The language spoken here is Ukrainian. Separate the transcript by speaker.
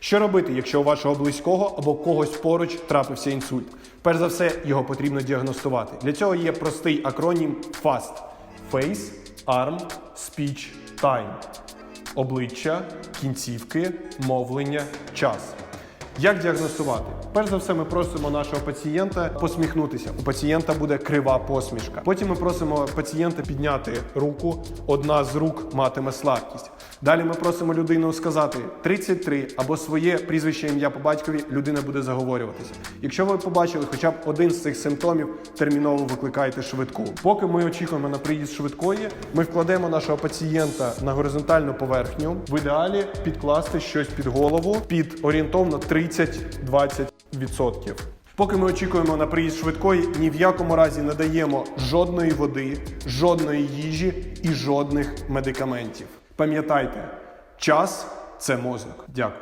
Speaker 1: Що робити, якщо у вашого близького або когось поруч трапився інсульт? Перш за все, його потрібно діагностувати. Для цього є простий акронім FAST – Face, Arm, Speech, Time. Обличчя, кінцівки, мовлення, час. Як діагностувати? Перш за все, ми просимо нашого пацієнта посміхнутися. У пацієнта буде крива посмішка. Потім ми просимо пацієнта підняти руку. Одна з рук матиме слабкість. Далі ми просимо людину сказати 33 або своє прізвище ім'я по батькові. Людина буде заговорюватися. Якщо ви побачили хоча б один з цих симптомів, терміново викликайте швидку. Поки ми очікуємо на приїзд швидкої, ми вкладемо нашого пацієнта на горизонтальну поверхню. В ідеалі підкласти щось під голову під орієнтовно 30-20%. Поки ми очікуємо на приїзд швидкої, ні в якому разі не даємо жодної води, жодної їжі і жодних медикаментів. Пам'ятайте, час це мозок. Дякую.